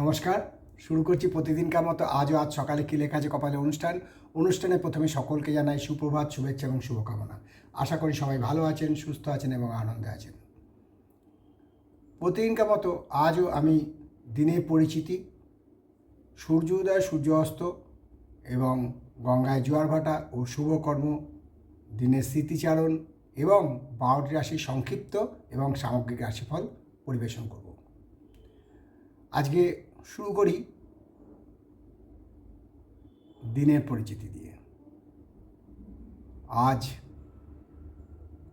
নমস্কার, শুরু করছি প্রতিদিনকার মতো আজও আজ সকালে কী লেখা আছে কপালে অনুষ্ঠান। অনুষ্ঠানে প্রথমে সকলকে জানাই সুপ্রভাত শুভেচ্ছা এবং শুভকামনা। আশা করি সবাই ভালো আছেন, সুস্থ আছেন এবং আনন্দে আছেন। প্রতিদিনকার মতো আজও আমি দিনের পরিচিতি, সূর্য উদয়, সূর্য অস্ত এবং গঙ্গায় জোয়ার ভাটা ও শুভকর্ম দিনের স্মৃতিচারণ এবং বারোটি রাশির সংক্ষিপ্ত এবং সামগ্রিক রাশিফল পরিবেশন করব। আজকে শুরু করি দিনের পরিচিতি দিয়ে। আজ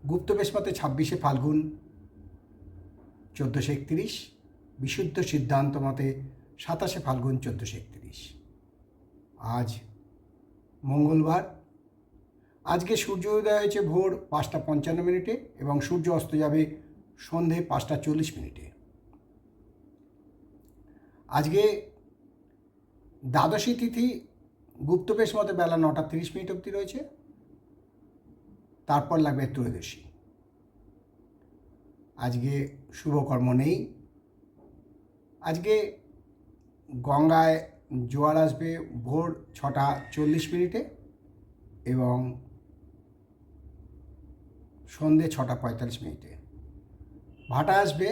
গুপ্ত মতে ছাব্বিশে ফাল্গুন, চোদ্দোশো একত্রিশ, বিশুদ্ধ সিদ্ধান্ত মতে সাতাশে ফাল্গুন, চোদ্দোশো একত্রিশ। আজ মঙ্গলবার। আজকে সূর্য উদয় হয়েছে ভোর পাঁচটা পঞ্চান্ন মিনিটে এবং সূর্য অস্ত যাবে সন্ধে পাঁচটা চল্লিশ মিনিটে। আজকে দ্বাদশী তিথি গুপ্তবেশ মতে বেলা নটা তিরিশ মিনিট অবধি রয়েছে। তারপর লাগবে ত্রয়োদশী। আজকে শুভকর্ম নেই। আজকে গঙ্গায় জোয়ার আসবে ভোর ছটা চল্লিশ মিনিটে এবং সন্ধে ছটা পঁয়তাল্লিশ মিনিটে। ভাটা আসবে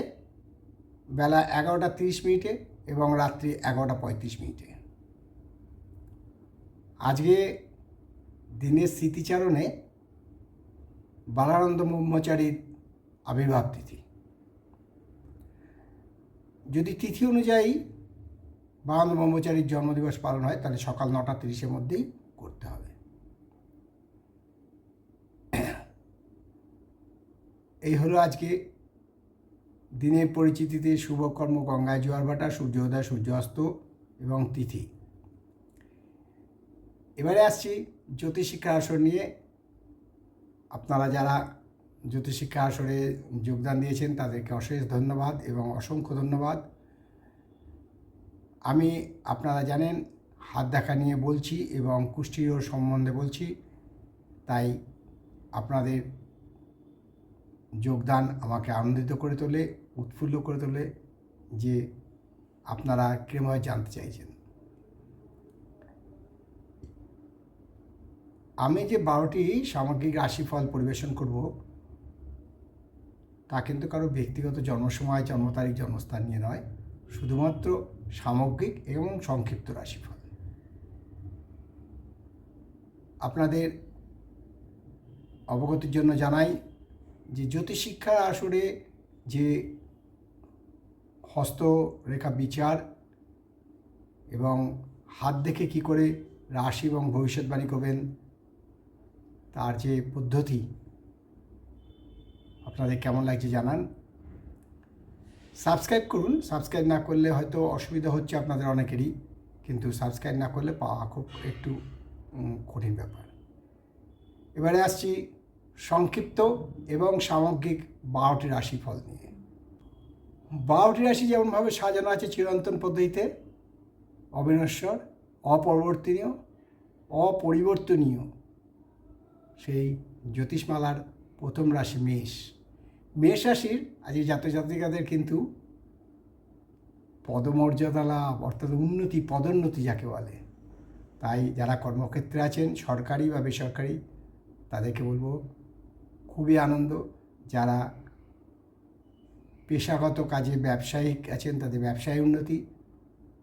বেলা এগারোটা তিরিশ মিনিটে। এবং রাত্রি এগারোটা পঁয়ত্রিশ মিনিটে। আজকে দিনের স্মৃতিচারণে বালানন্দ ব্রহ্মচারীর আবির্ভাব তিথি। যদি তিথি অনুযায়ী বালানন্দ ব্রহ্মচারীর জন্মদিবস পালন হয়, তাহলে সকাল নটা তিরিশের মধ্যেই করতে হবে। এই হলো আজকে দিনের পরিচিতিতে শুভকর্ম গঙ্গায় জোয়ার ভাটা, সূর্যোদয়, সূর্যাস্ত এবং তিথি। এবারে আসছি জ্যোতিষিক্ষা আসর নিয়ে। আপনারা যারা জ্যোতিষিক্ষা আসরে যোগদান দিয়েছেন, তাদেরকে অশেষ ধন্যবাদ এবং অসংখ্য ধন্যবাদ। আমি, আপনারা জানেন, হাত দেখা নিয়ে বলছি এবং কুষ্ঠির সম্বন্ধে বলছি। তাই আপনাদের যোগদান আমাকে আনন্দিত করে তোলে, উৎফুল্ল করে তোলে যে আপনারা ক্রমে জানতে চাইছেন। আমি যে বারোটি সামগ্রিক রাশিফল পরিবেশন করব, তা কিন্তু কারও ব্যক্তিগত জন্মসময় জন্ম তারিখ জন্মস্থান নিয়ে নয়, শুধুমাত্র সামগ্রিক এবং সংক্ষিপ্ত রাশিফল। আপনাদের অবগতির জন্য জানাই যে জ্যোতিষিক্ষার আসরে যে হস্তরেখা বিচার এবং হাত দেখে কি করে রাশি এবং ভবিষ্যৎবাণী করবেন, তার যে পদ্ধতি, আপনাদের কেমন লাগছে জানান। সাবস্ক্রাইব করুন, সাবস্ক্রাইব না করলে হয়তো অসুবিধা হচ্ছে আপনাদের অনেকেরই, কিন্তু সাবস্ক্রাইব না করলে পাওয়া খুব একটু কঠিন ব্যাপার। এবারে আসছি সংক্ষিপ্ত এবং সামগ্রিক বারোটি রাশিফল নিয়ে। বারোটি রাশি যেমনভাবে সাজানো আছে চিরন্তন পদ্ধতিতে, অবিনশ্বর, অপরিবর্তনীয় অপরিবর্তনীয়, সেই জ্যোতিষমালার প্রথম রাশি মেষ। মেষ রাশির আজকে জাতক জাতিকাদের কিন্তু পদমর্যাদা লাভ, অর্থাৎ উন্নতি, পদোন্নতি যাকে বলে। তাই যারা কর্মক্ষেত্রে আছেন, সরকারি বা বেসরকারি, তাদেরকে বলব খুবই আনন্দ। যারা পেশাগত কাজে ব্যবসায়িক আছেন তাদের ব্যবসায় উন্নতি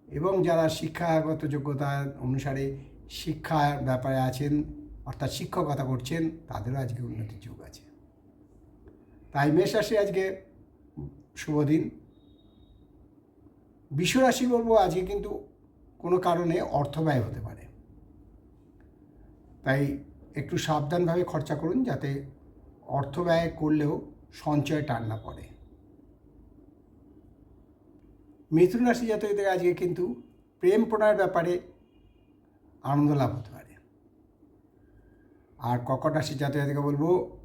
এবং যারা শিক্ষাগত যোগ্যতা অনুসারে শিক্ষার ব্যাপারে আছেন অর্থাৎ শিক্ষকতা করছেন, তাদেরও আজকে উন্নতির যুগ আছে। তাই মেষ রাশি আজকে শুভ দিন। বিশ্বরাশি বলব আজকে কিন্তু কোনো কারণে অর্থ ব্যয় হতে পারে। তাই একটু সাবধানভাবে খরচা করুন যাতে অর্থ ব্যয় করলেও সঞ্চয় টান না পড়ে। মিথুন রাশি জাতকদের আজকে কিন্তু প্রেম প্রণয়ের ব্যাপারে আনন্দ লাভ হতে পারে। আর কর্কট রাশির জাতকদেরকে বলব,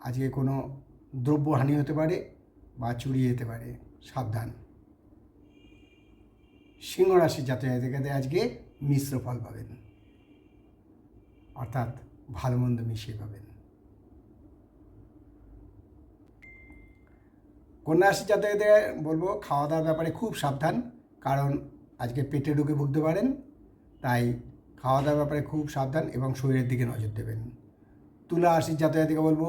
আজকে কোনো দ্রব্যহানি হতে পারে বা চুরি যেতে পারে, সাবধান। সিংহ রাশির জাতকদের আজকে মিশ্র ফল পাবেন। অর্থাৎ ভালো মন্দ মিশিয়ে পাবেন। কন্যা রাশি জাতকদের বলব খাওয়া দাওয়ার ব্যাপারে খুব সাবধান, কারণ আজকে পেটে ঢুকে ভুগতে পারেন, তাই খাওয়া দাওয়ার ব্যাপারে খুব সাবধান এবং শরীরের দিকে নজর দেবেন। তুলা রাশির জাতজাতিকে বলব,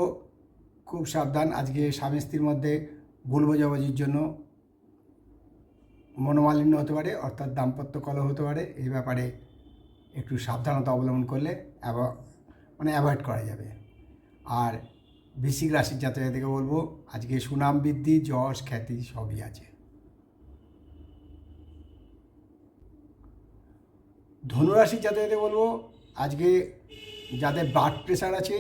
খুব সাবধান, আজকে স্বামী স্ত্রীর মধ্যে ভুল বোঝাবুঝির জন্য মনোমালিন্য হতে পারে, অর্থাৎ দাম্পত্য কলহ হতে পারে, এই ব্যাপারে একটু সাবধানতা অবলম্বন করলে মানে অ্যাভয়েড করা যাবে। আর বৃশ্চিক রাশির জাতক জাতিকে বলব, আজকে সুনাম বৃদ্ধি, যশ, খ্যাতি সবই আছে। ধনুরাশির জাতক জাতিকে বলব, আজকে যাদের ব্লাড প্রেশার আছে,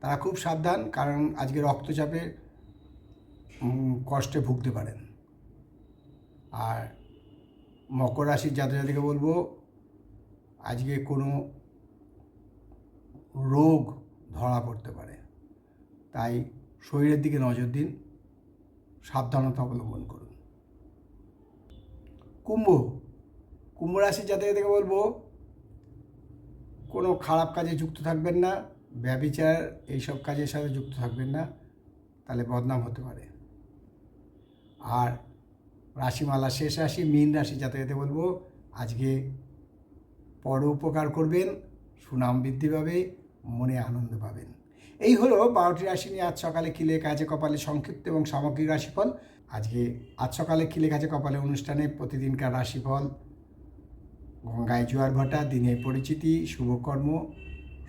তারা খুব সাবধান, কারণ আজকে রক্তচাপে কষ্টে ভুগতে পারেন। আর মকর রাশির জাতক জাতিকে বলব, আজকে কোনো রোগ ধরা পড়তে পারে। তাই শরীরের দিকে নজর দিন, সাবধানতা অবলম্বন করুন। কুম্ভ কুম্ভ রাশির জাতক বলব, কোনো খারাপ কাজে যুক্ত থাকবেন না, ব্যবিচার, এইসব কাজের সাথে যুক্ত থাকবেন না, তাহলে বদনাম হতে পারে। আর রাশিমালা শেষ রাশি, মীন রাশি জাতকতে বলব, আজকে পর উপকার করবেন, সুনাম বৃদ্ধি পাবে, মনে আনন্দ পাবেন। এই হলো বারোটি রাশি নিয়ে আজ সকালে কিলে কাজে কপালে সংক্ষিপ্ত এবং সামগ্রিক রাশিফল? আজকে আজ সকালে কিলে কাজে কপালে অনুষ্ঠানে প্রতিদিনকার রাশিফল? গঙ্গায় জোয়ার ভাটা, দিনের পরিচিতি শুভকর্ম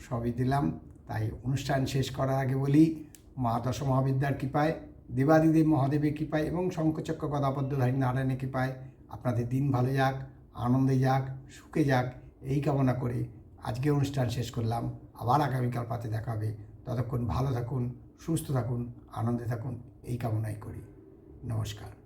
সবই দিলাম। তাই অনুষ্ঠান শেষ করার আগে বলি, মা দশ মহাবিদ্যার কৃপায়, দেবাদিদেব মহাদেবের কৃপায় এবং শঙ্কচক্র গদাপদ্মধারী নারায়ণের কৃপায় আপনাদের দিন ভালো যাক, আনন্দে যাক, সুখে যাক, এই কামনা করে আজকে অনুষ্ঠান শেষ করলাম। আবার আগামীকাল পাতে দেখা হবে। ততক্ষণ ভালো থাকুন সুস্থ থাকুন আনন্দে থাকুন এই কামনাই করি। নমস্কার।